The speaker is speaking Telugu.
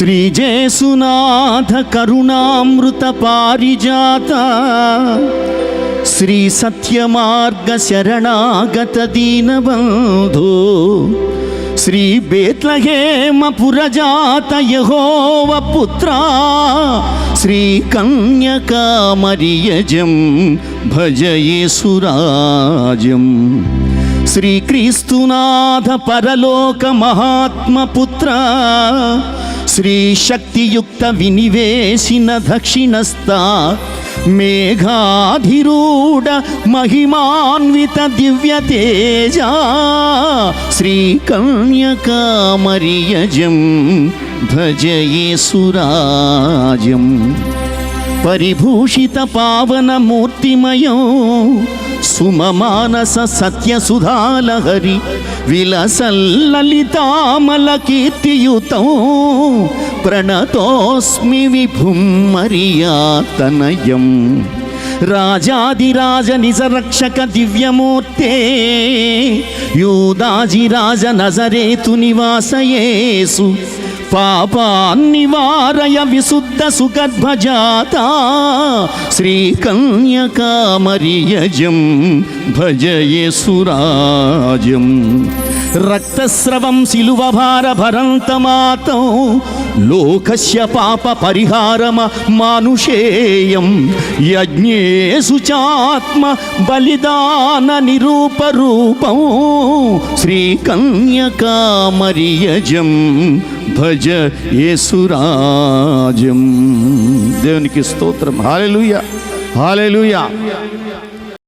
శ్రీజేసునాథ కరుణామృత పారిజాత శ్రీ సత్యమార్గ శరణాగత దీనబంధు శ్రీ బేత్లహేమ పురజాత యహోవ పుత్ర శ్రీ కన్యకామరియజం భజయేసురాజం శ్రీక్రీస్తునాథ పరలోక మహాత్మ పుత్ర శ్రీశక్తియుక్త వినివేశిన దక్షిణస్థ మేఘాధిరూఢ మహిమాన్విత దివ్య తేజ శ్రీ కన్యకామరియజం భజయేసురాజం పరిభూషిత పావన మూర్తిమయం సుమమానస సత్యసుధాలహరి విలసల్లలితామల కీర్తియుతం ప్రణతోస్మి విభుం మరియాతనయం రాజాదిరాజ నిజ రక్షక దివ్యమూర్తే యూదాజిరాజ నజరేతు నివాసయేసు పాపాన్నివారయ విశుద్ధ సుగద్భజాత శ్రీ కన్యకామరియజం భజయేసురాజం. రక్తస్రవం శిలువ భార భరంతమాతం లోకస్య పాప పరిహారమ మానుషేయం. యజ్ఞేషు చాత్మ బలిదాన నిరూప రూపం శ్రీకన్యకామరియజం భజ యేసురాజం. దేవునికి స్తోత్రం. హాలెలుయ. హాలెలుయ.